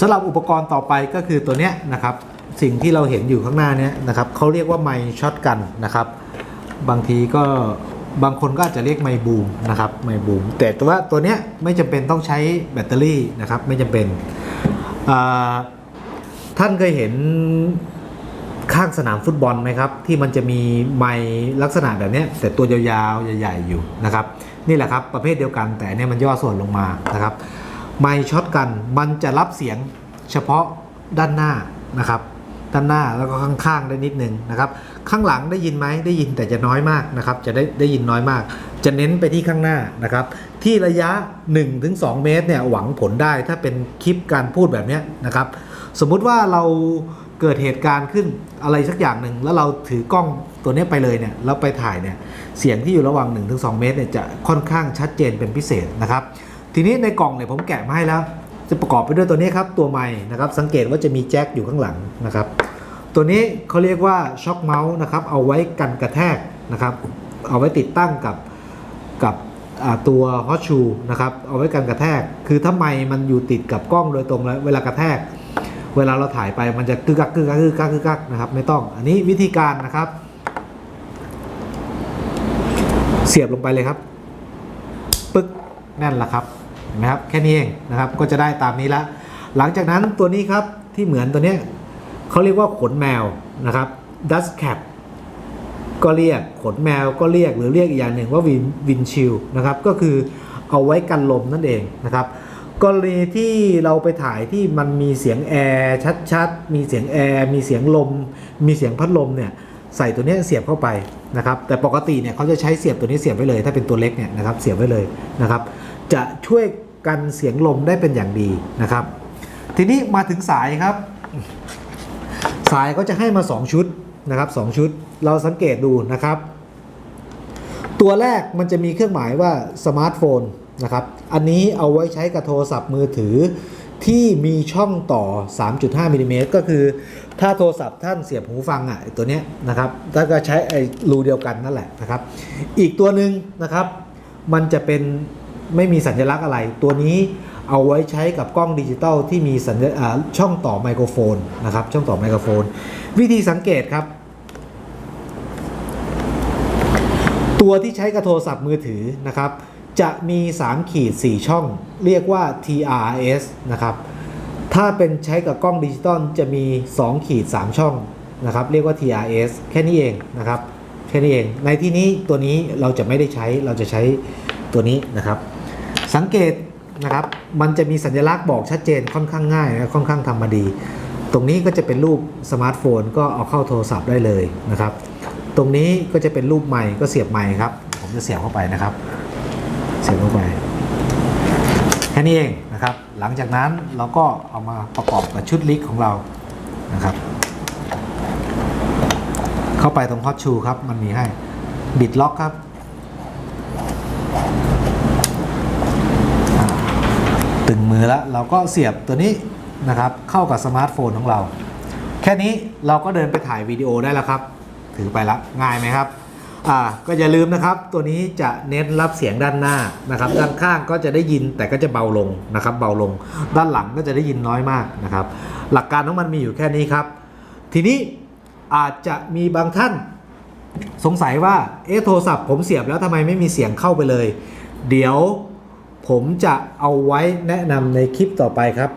สำหรับอุปกรณ์ต่อไปก็คือตัวเนี้ยนะครับสิ่งที่เราเห็นอยู่ข้างหน้าเนี้ยนะครับเขาเรียกว่าไมค์ช็อตกันนะครับ บางทีก็บางคนก็อาจจะเรียกไมค์บูมนะครับไมค์บูมแต่ว่าตัวเนี้ยไม่จำเป็นต้องใช้แบตเตอรี่นะครับไม่จำเป็นท่านเคยเห็นข้างสนามฟุตบอลไหมครับ ที่มันจะมีไมค์ลักษณะแบบนี้แต่ตัวยาวๆใหญ่ ๆอยู่นะครับ นี่แหละครับประเภทเดียวกันแต่เนี่ยมันย่อส่วนลงมานะครับ ไมค์ช็อตกันมันจะรับเสียงเฉพาะด้านหน้านะครับ ด้านหน้าแล้วก็ข้างๆได้นิดนึงนะครับ ข้างหลังได้ยินไหมได้ยินแต่จะน้อยมากนะครับ จะได้ได้ยินน้อยมาก จะเน้นไปที่ข้างหน้านะครับ ที่ระยะ 1-2 เมตรเนี่ยหวังผลได้ถ้าเป็นคลิปการพูดแบบนี้นะครับ สมมุติว่าเราเกิดเหตุการณ์ขึ้นอะไรสักอย่างหนึ่งแล้วเราถือกล้องตัวนี้ไปเลยเนี่ยแล้วไปถ่ายเนี่ยเสียงที่อยู่ระหว่าง 1-2 เมตรเนี่ยจะค่อนข้างชัดเจนเป็นพิเศษนะครับ ทีนี้ในกล่องเนี่ยผมแกะมาให้แล้ว จะประกอบไปด้วยตัวนี้ครับ ตัวไม้นะครับ สังเกตว่าจะมีแจ็คอยู่ข้างหลังนะครับ ตัวนี้เขาเรียกว่าช็อคเมาส์นะครับ เอาไว้กันกระแทกนะครับ เอาไว้ติดตั้งกับกับตัวฮอตชูนะครับ เอาไว้กันกระแทก คือถ้าไม้มันอยู่ติดกับกล้องโดยตรงแล้วเวลากระแทก เวลาเราถ่ายไปมันจะกึกกักกึกกักกึกกักกึกกักนะครับ ไม่ต้อง อันนี้วิธีการนะครับ เสียบลงไปเลยครับ นั่นแหละครับเห็นไหมครับแค่นี้เองนะครับก็จะได้ตามนี้ละหลังจากนั้นตัวนี้ครับที่เหมือนตัวเนี้ยเขาเรียกว่าขนแมวนะครับ dust cap ก็เรียกขนแมวก็เรียกหรือเรียกอีกอย่างหนึ่งว่าวินวินชิลนะครับก็คือเอาไว้กันลมนั่นเองนะครับกรณีที่เราไปถ่ายที่มันมีเสียงแอร์ชัดๆ มีเสียงแอร์มีเสียงลม มีเสียงพัดลมเนี่ยใส่ตัวนี้เสียบเข้าไปนะครับแต่ปกติเนี่ยเขาจะใช้เสียบตัวนี้เสียบไว้เลย ถ้าเป็นตัวเล็กเนี่ยนะครับเสียบไว้เลยนะครับ จะช่วยกันเสียงลมได้เป็นอย่างดีนะครับ ทีนี้มาถึงสายครับ สายก็จะให้มา 2 ชุดนะครับ2ชุด เราสังเกตดูนะครับ ตัวแรกมันจะมีเครื่องหมายว่าสมาร์ทโฟนนะครับ อันนี้เอาไว้ใช้กับโทรศัพท์มือถือที่มีช่องต่อ 3.5มิลลิเมตรก็คือ ถ้าโทรศัพท์ท่านเสียบหูฟังอะตัวเนี้ยนะครับแล้วก็ใช้ไอ้รูเดียวกันนั่นแหละนะครับ อีกตัวหนึ่งนะครับ มันจะเป็น ไม่มีสัญลักษณ์อะไร ตัวนี้เอาไว้ใช้กับกล้องดิจิตอลที่มีสัญญช่องต่อไมโครโฟนนะครับ ช่องต่อไมโครโฟน วิธีสังเกตครับ ตัวที่ใช้กับโทรศัพท์มือถือนะครับ จะมี 3 ขีด 4 ช่อง เรียกว่า TRS นะครับ ถ้าเป็นใช้กับกล้องดิจิตอลจะมี 2 ขีด 3 ช่องนะครับ เรียกว่า TRS แค่นี้เองนะครับแค่นี้เอง ในที่นี้ตัวนี้เราจะไม่ได้ใช้เราจะใช้ตัวนี้นะครับ สังเกตนะครับ มันจะมีสัญลักษณ์บอกชัดเจนค่อนข้างง่ายและค่อนข้างทำมาดี ตรงนี้ก็จะเป็นรูปสมาร์ทโฟนก็เอาเข้าโทรศัพท์ได้เลยนะครับ ตรงนี้ก็จะเป็นรูปไมค์ก็เสียบไมค์ครับ ผมจะเสียบเข้าไปนะครับ เสียบเข้าไป แค่นี้เองนะครับ หลังจากนั้นเราก็เอามาประกอบกับชุดลิกของเรานะครับ เข้าไปตรงฮอตชูครับ มันมีให้บิดล็อกครับอ่า ตึงมือแล้วเราก็เสียบตัวนี้นะครับเข้ากับสมาร์ทโฟนของเรา แค่นี้เราก็เดินไปถ่ายวิดีโอได้แล้วครับ ถือไปละง่ายไหมครับอ่าก็อย่าลืมนะครับ ตัวนี้จะเน้นรับเสียงด้านหน้านะครับด้านข้างก็จะได้ยินแต่ก็จะเบาลงนะครับ เบาลง ด้านหลังก็จะได้ยินน้อยมากนะครับ หลักการของมันมีอยู่แค่นี้ครับ ทีนี้อาจจะมีบางท่านสงสัยว่าเอ๊ะโทรศัพท์ผมเสียบแล้วทำไมไม่มีเสียงเข้าไปเลย เดี๋ยว ผมจะเอาไว้แนะนำในคลิปต่อไปครับ